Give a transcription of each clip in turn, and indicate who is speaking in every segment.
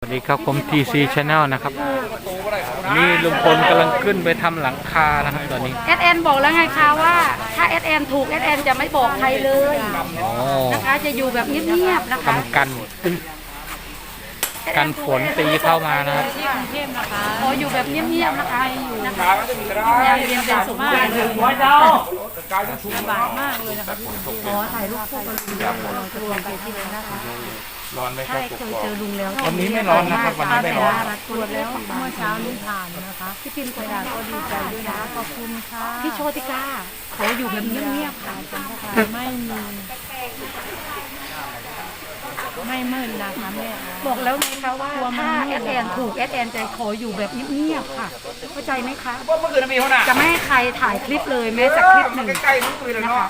Speaker 1: สวัสดีครับผม TC Channel นะครับ นี่ลุงพลกำลังขึ้นไปทำหลังคานะครับตอนนี้
Speaker 2: เอสเอ็นบอกแล้วไงคะว่าถ้าเอสเอ็นถูกเอสเอ็นจะไม่บอกใครเลย
Speaker 1: อ๋อ
Speaker 2: นะคะจะอยู่แบบเงียบๆนะคะ
Speaker 1: กำกันกันฝนตีเข้ามานะครับ
Speaker 2: ขออยู่แบบเงียบๆนะคะอยู่นะคะยามเย็นเป็นสุขมากเลยลำบากมากเลยนะคะขอถ่ายรูปคู่กับลุงเราจะรวมไปที่เลยนะคะ
Speaker 3: ร้อนไหมค
Speaker 2: ใช่
Speaker 3: รับ
Speaker 2: เคยเจอลุงแล้ว
Speaker 3: วันนี้ไม่ร้อนนะครับวันนี้ไม่ร้อน
Speaker 2: ตรวจแล้วเมื่อเช้านี้ผ่านนะคะพี่พิมพ์กระดาษก็ดีใจด้วยนะขอบคุณค่ะพี่โชติกาขออยู่แบบเงียบๆค่ะ
Speaker 4: ไม่มีไม่มืดนะคะแม่
Speaker 2: บอกแล้วไงคะว่าถ้าเอสเอ็นถูกเอสเอ็นจะขออยู่แบบเงียบๆค่ะ เข้าใจไหมคะ
Speaker 3: เมื่อคืนมีเขาหนา
Speaker 2: จะไม่ให้ใครถ่ายคลิปเลยแม้แต่คลิปหนึ่ง
Speaker 3: ใกล้ๆมันคุยเลย
Speaker 2: นะ
Speaker 3: เนาะ
Speaker 2: คะ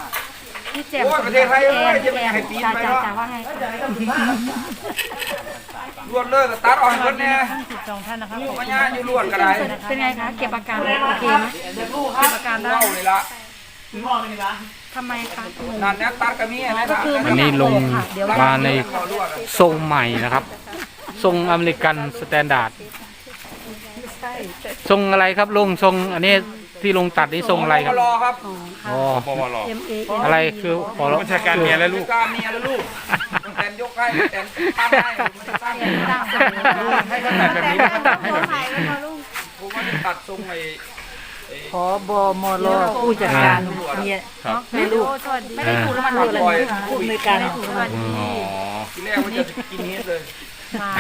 Speaker 2: พี่แจม
Speaker 3: โอ้ยประเทศไทย
Speaker 2: พี่แอน
Speaker 3: เอ้ย
Speaker 2: พี่แอน
Speaker 3: จะไม่ให้ปีน
Speaker 2: จ่า
Speaker 3: ไป
Speaker 2: จ่า
Speaker 3: เนาะ
Speaker 2: จ่าว่าไงคะ
Speaker 3: รวดเลิกตัดออกให้เพิ่นแน่
Speaker 4: ทั้งสิบสองท่านนะคะขอบ
Speaker 3: มา
Speaker 4: คุณ
Speaker 3: ย่าอยู่รวดก็ได้
Speaker 2: เป็นไงคะเก็บอาการโอเคไหมเก็บอาการได้
Speaker 3: เล่าเลยละ
Speaker 2: ทำไมคะ
Speaker 3: นั่นเนี่ยตัดก็มีนะ
Speaker 2: ก็คือ
Speaker 1: อันนี้ลง
Speaker 2: ค่ะเดี๋ยว
Speaker 1: มาในทรงใหม่นะครับ ทรงอเมริกันสแตนดาร์ด
Speaker 2: ใช่
Speaker 1: ทรงอะไรครับลุงทรงอันนี้ ที่ลุงตัดนี่ทรงอะไรครับ
Speaker 3: รอครับ
Speaker 2: อ๋อค่ะ
Speaker 1: อ๋อ
Speaker 3: ปวร
Speaker 2: M A
Speaker 1: อะไรคือขอ
Speaker 3: ผู้บัญชาการเมียและลูก
Speaker 1: คือ
Speaker 3: การเมียและลูกแตนยกให้แตนตั้งให้สร้างให้เขาตัดแบบนี้เขาตัดให้แบบนี้ผมว่าจะตัดทรงไอ้
Speaker 4: ขอบอมรผู้จัดการเนี่ย
Speaker 3: ครับ
Speaker 4: ไม่รู้
Speaker 2: ไม่ได้ถูกรางวัลเลย
Speaker 3: ปล่อย
Speaker 4: ผู้ในวยการ
Speaker 1: อ๋อ
Speaker 3: ทีแรกมันจะกินเฮ็ดเลย
Speaker 4: มา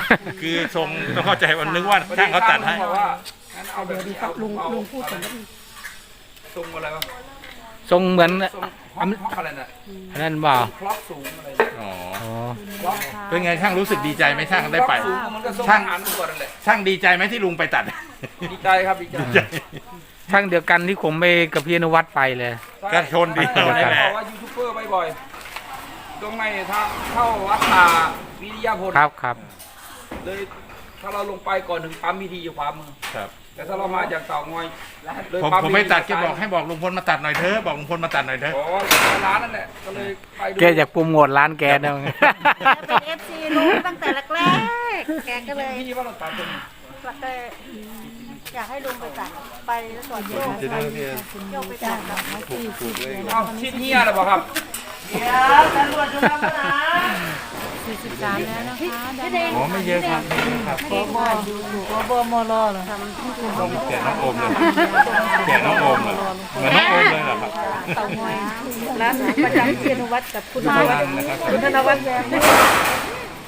Speaker 5: คือทรงต้องเข้าใจวันนึกว่าช่างเขาตัดให้
Speaker 3: บอกว่างั้นเอาแบบนี้เอา
Speaker 2: ลุง
Speaker 3: เอา
Speaker 2: ลุงพูดถึงก็ดี
Speaker 3: ทรงอะไรวะ
Speaker 1: ทรงเหมือน
Speaker 3: ทรงฮอกฮอกอะไรน่ะ
Speaker 1: อันนั้นเปล่า
Speaker 3: คล็อกสูงอะไร
Speaker 5: อ๋อ
Speaker 1: อ๋อ
Speaker 3: คล็อก
Speaker 5: เป็นไงช่างรู้สึกดีใจไหมช่างได้ไป
Speaker 3: สูงมันก็ทรง
Speaker 5: ช่าง
Speaker 3: อาหารตัวนั่นแหละ
Speaker 5: ช่างดีใจไหมที่ลุงไปตัด
Speaker 3: ดีใจครับดีใจ
Speaker 1: ช่างเดียวกันที่ผมไปกับพี่อนุวัฒน์ไปเลย
Speaker 5: ก็ชนดี
Speaker 3: ใช่
Speaker 5: นั่นแหละ
Speaker 3: บอกว่ายูทูบเบอร์บ่อยๆตรงในทางเข้าวัดตาวิริยาพล
Speaker 1: ครับครับ
Speaker 3: เลยถ้าเราลงไปก่อนถึงปั๊มมีทีอยู่ขวามือ
Speaker 5: ครับ
Speaker 3: แต่ถ้าเรามาจากเต่างอยเลย
Speaker 5: ผม
Speaker 3: ปั๊
Speaker 5: ผมไม่ตัดแก
Speaker 3: ซ้าย
Speaker 5: บอกให้บอกลุงพลมาตัดหน่อยเถอะบอกลุงพลมาตัดหน่อยเถอะ
Speaker 3: อ๋อร้านนั่นแหละก็เลยไปดู
Speaker 1: แกอยากโปรโมทร้านแกนะ
Speaker 4: เป็นเอฟซีรู้ตั้งแต่แรกๆแกก็เลย
Speaker 3: พี่ว่าเราตัดตรงนี้
Speaker 4: อยากให้ลุงไปตัดไปแล้วสอนโยกโยกไปตัด
Speaker 3: เอ้าชิ้นเฮียหรือเปล่าครับ
Speaker 4: สี่สิบสา มแล้วนะคะ
Speaker 5: อ๋อไม่เยอะครับไม่เยอะครับ
Speaker 4: ขอบขอบอมรเหรอ
Speaker 5: ต้องแกะน้องโอมเลยแกะน้องโอมเลยเหมือนน้องโอมเลยเหรอครับ
Speaker 4: เต่างอย
Speaker 2: ร้านประจำเทียนวัดกับคุณธนวัฒน์
Speaker 5: นะครับ
Speaker 2: คุณธนวัฒน์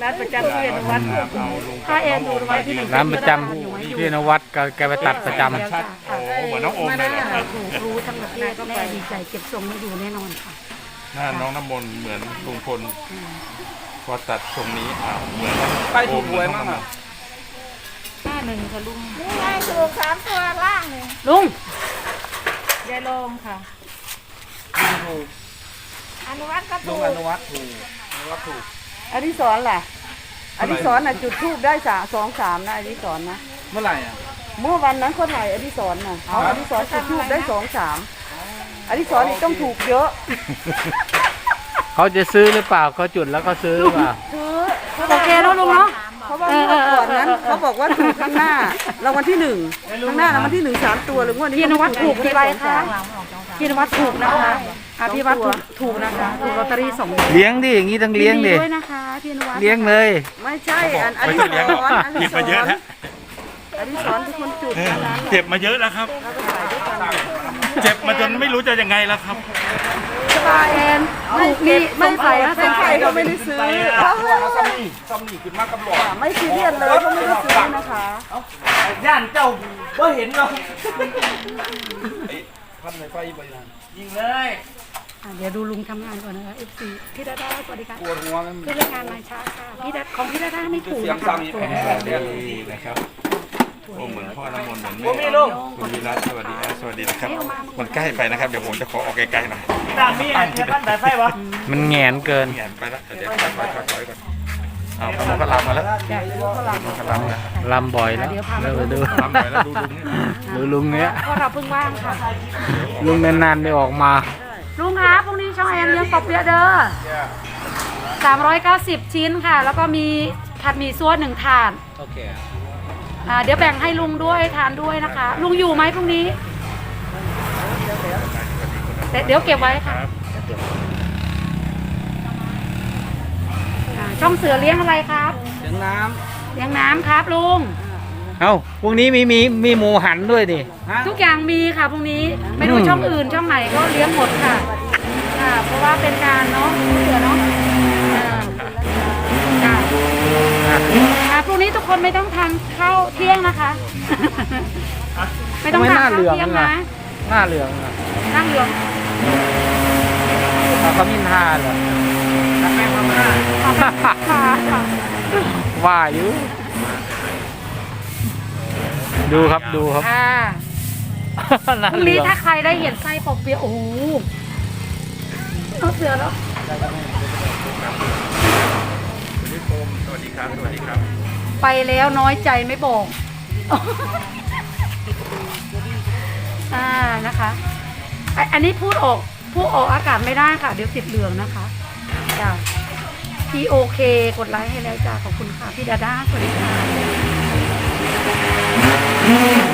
Speaker 2: ร้านประจำเทียนวัด
Speaker 5: เอาลุง
Speaker 2: ถ้าแอนดูไว้ที่หนึ่ง
Speaker 1: ร้านประจำพี่อนุวัฒน์ก็แกไปตัดประจำ
Speaker 5: ชัดโอ้เหมือนน้องโอม
Speaker 2: มา
Speaker 5: เล
Speaker 2: หน้าย
Speaker 5: เหรอครับ
Speaker 2: ถูกรู้ทั้งประเทศแม่ดีใจเก็บทรงไม่อยู่แน่นอนค่ะ
Speaker 5: หน้าน้องน้ำมนต์เหมือนลุงพล พอตัดทรงนี้อ่าเหมือน
Speaker 3: ไปถูกหวยมั้งอะ
Speaker 4: ห้าหนึ่งค่ะลุง
Speaker 2: ลุง
Speaker 4: ยายลงค่ะ
Speaker 3: ลุงอนุวัฒน์ถูกอนุวัฒน์ถูก
Speaker 6: อดิศรล่ะอดิศรน่ะจุดทูบได้สามสองสามนะอดิศรนะ
Speaker 3: เมื่อไหร่อะ
Speaker 6: เมื่อวันนั้นเขาถ่ายอดิศรน่ะเอาอดิศรจุดทูบได้สองสามอดิศรนี่ต้องถูกเยอะ
Speaker 1: เขาจะซื้อหรือเปล่าเขาจุดแล้วก็ซื้อหรือเปล่า
Speaker 6: คือ
Speaker 2: โอเคแล้วลุงเนาะ
Speaker 6: เพราะว่าเมื่อก่อนนั้นเขาบอกว่าถูกข้างหน้ารางวัลที่หนึ่งข้างหน้ารางวัลที่หนึ่งสามตัวหรืองวดนี้
Speaker 2: พี่นวัดถูกกี่ใบคะ
Speaker 6: สองสาม
Speaker 2: พี่นวัดถูกนะคะอะพี่วัดถูกถูกนะคะถูกลอตเตอรี่สองใบ
Speaker 1: เลี้ยงดิอย่างนี้ต้องเลี้ยงดิ
Speaker 2: ด้วยนะคะพี่นวัด
Speaker 1: เลี้ยงเลย
Speaker 6: ไม่ใช่อันอ
Speaker 5: ไม่
Speaker 6: ดิ
Speaker 5: ต้อง
Speaker 6: ศ
Speaker 5: เลี้ยงหรอก
Speaker 6: รอ
Speaker 5: หยิ
Speaker 6: ดิ
Speaker 5: บ
Speaker 6: ศ
Speaker 5: มาเยอะ
Speaker 6: ร
Speaker 5: แล้ว
Speaker 6: อดิศรเป็นคนจุด
Speaker 5: เออ
Speaker 6: เท่านั้น
Speaker 5: เจ็บมาเยอะแล้วครับ
Speaker 6: แล้วก็ถ่ายด้วยกัน
Speaker 5: เจ็บมาจนไม่รู้จะยังไงแล้วครับ
Speaker 2: ส บายแอนถูกนี่ไม่ใส่นะ
Speaker 6: ใครใครก็ไม่ได้ซื้อ
Speaker 3: เอาซัมนี่ซัมนี่ขึ้นมากับหลอด
Speaker 6: ไม่ซีเรียสเลยก็ไม่ได้ซื้อนะคะ
Speaker 3: ย่านเจ้าว่าเห็นเราพันในไฟไปนะยิงเลย
Speaker 2: อะเดี๋ยวดูลุงทำงานก่อนนะคะ FC พี่ดาดาสวัสดีค่ะ
Speaker 3: ปวดหัวมัน
Speaker 2: พี่รายงานนายช้าค่ะพี่ดาของพี่ดาดาไม่ถูก
Speaker 3: เสียง
Speaker 2: นะ
Speaker 3: สั่
Speaker 2: คะ
Speaker 3: งอีก
Speaker 2: ตัว
Speaker 3: แผล
Speaker 2: นี้
Speaker 3: แดง
Speaker 5: ดีนะครับ โอ้เหมือนพ่อน้ำมนต์เหมือน
Speaker 3: โอ้
Speaker 5: แม่
Speaker 3: มีลูก
Speaker 5: คุณวีรัตน์สวัสดีครับสวัสดีนะครับ มันใกล้ไปนะครับ เดี๋ยวผมจะขอออกไกลๆหน่อย
Speaker 3: ตามนี่แค่พันแต่ไฟวะ
Speaker 1: มันแหงนเกิน
Speaker 5: แหงนไปแล้วเดี๋ยวถอยถอยถอยก่อนเอาพนมก็ลำมาแล้วพนมก็ลำแล้ว
Speaker 1: ลำบ่อยแล้วเดี๋ยวไปดู
Speaker 5: ลำไปแล้วดูลุงนี่
Speaker 1: ดูลุงเนี้ย
Speaker 2: เพราะเราเพิ่งว่างค่ะ
Speaker 1: ลุงนานๆได้ออกมา
Speaker 2: ลุงคะพรุ่งนี้ช่องแอนเลี้ยงปอบเปียะเด้อ390 ชิ้นค่ะ แล้วก็มีผัดหมี่ซั่วหนึ่งถาด
Speaker 3: โอเค
Speaker 2: อ่าเดี๋ยวแบ่งให้ลุงด้วยทานด้วยนะคะ ลุงอยู่ไหมพรุ่งนี้ แต่เดี๋ยวเก็บไว้ค่ะอ่าช่องเสือเลี้ยงอะไรครับ
Speaker 3: เสียงน้
Speaker 2: เลี้ยงน้ำครับลุงำ
Speaker 3: เอ้าพรุ่งนี้มีมีมีหมูหันด้วยดิฮะ
Speaker 2: ทุกอย่างมีค่ะพรุ่งนี้ไม่รู้ช่องอื่นช่องไหนก็เลี้ยงหมดค่ะค่ะ เพราะว่าเป็นการเนาะเสือเนาะ คนไม่ต้องทานข้าวเที่ยงนะคะ ไม่ต้องทานข้าวเที่ยงนะ
Speaker 3: หน้าเหลืองอะ
Speaker 2: นั่งเหลือง
Speaker 3: เอาขมิ้นทาเหรอแป้งทำหน้า
Speaker 2: ค่ะค่ะ
Speaker 1: ว่าอยู่ ดูครับดูครับ
Speaker 2: ค่ะ
Speaker 1: หน้า
Speaker 2: พรุ่ง
Speaker 1: เหลื
Speaker 2: นี้
Speaker 1: อง
Speaker 2: ถ้าใครได้เห็นไส้ปอกเปียะโอ้โหเอาเสือแล้ว
Speaker 5: สวัสดีครับ สวัสดีครับ
Speaker 2: ไปแล้วน้อยใจไม่บอกอ่านะคะอะอันนี้พูดออกพูดออกอากาศไม่ได้ค่ะ เดี๋ยวติดเหลืองนะคะจ้ะพี่โอเค กดไลค์ให้แล้วจ้าขอบคุณค่ะ พี่ดาด้าสวัสดีค่ะ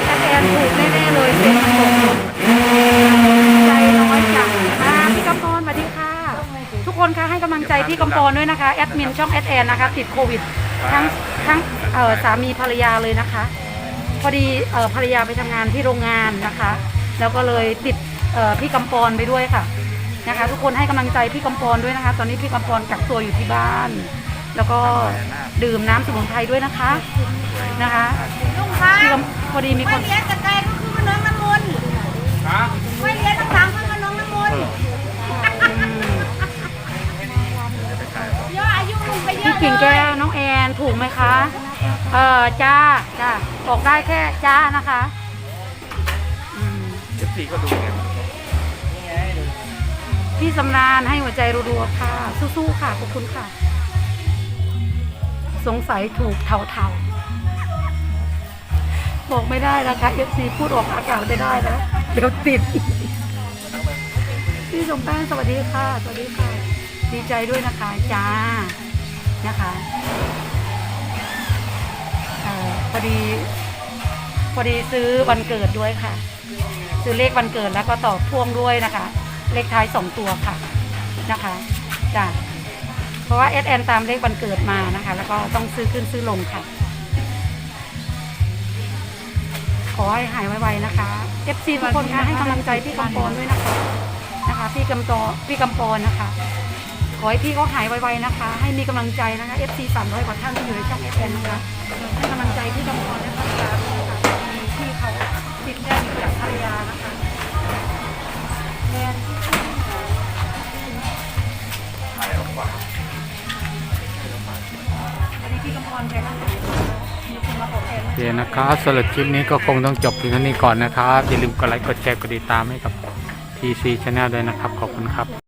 Speaker 2: แอนแอนถูกแน่ๆเลยเสียงมันตกลงใจน้อยจังอ่าพี่กำปอนสวัสดีค่ะ ทุกคนคะให้กำลังใจพี่กำปอนด้วยนะคะ แอดมินช่องแอดแอนนะคะ ติดโควิด ทั้งทั้งเอ่อสามีภรรยาเลยนะคะ พอดีเอ่อภรรยาไปทำงานที่โรงงานนะคะ แล้วก็เลยติดเอ่อพี่กำปอนไปด้วยค่ะนะคะ ทุกคนให้กำลังใจพี่กำปอนด้วยนะคะ ตอนนี้พี่กำปอนกักตัวอยู่ที่บ้าน แล้วก็ดื่มน้ำสมุนไพรด้วยนะคะนะคะ
Speaker 4: ลุงคะ
Speaker 2: พี่กำพอดีมีค
Speaker 4: ไม่
Speaker 2: น
Speaker 4: เลี้ยงแต่ไกลก็ น
Speaker 2: ถูกไหมคะ เออจ้าจ้าบอกได้แค่จ้านะคะอืม
Speaker 5: เอฟซีก็ดูไง
Speaker 2: พี่สำราญให้หัวใจรัวๆค่ะ สู้ๆค่ะขอบคุณค่ะ สงสัยถูกเทาๆบอกไม่ได้นะคะเอฟซีพูดออกอากาศไม่ได้นะเดี๋ยวติด พี่สมแป้งสวัสดีค่ะ สวัสดีค่ะ ดีใจด้วยนะคะจ้านะคะเอ่อพอดี พอดีซื้อวันเกิดด้วยค่ะ ซื้อเลขวันเกิดแล้วก็ต่อพ่วงด้วยนะคะ เลขท้ายสองตัวค่ะนะคะจ้ะเพราะว่า s อสแอนตามเลขวันเกิดมานะคะ แล้วก็ต้องซื้อขึ้นซื้อลงค่ะ ขอให้หายไวๆนะคะ FC ทุกคนคะให้กำลังใจพี่กำปอนด้วยนะคะนะคะ พี่กำตอพี่กำปอนนะคะ ขอให้พี่เขาหายไวๆนะคะ ให้มีกำลังใจนะคะ FC 300กว่าท่านที่อยู่ในช่อง s อนะคะให้กำลังใจพี่กำปอนนะคะตามนะคะที่เขาติดแน่อยู่จากภรรยานะคะแทนอันนี้พี่กำพรใจร่างกายมีคนมาบอกแทน
Speaker 1: โอเคนะครับสำหรับคลิปนี้ก็คงต้องจบเพียงเท่านี้ก่อนนะครับ อย่าลืมกดไลค์กดแชร์กดติดตามให้กับ TC Channel ด้วยนะครับ ขอบคุณครับ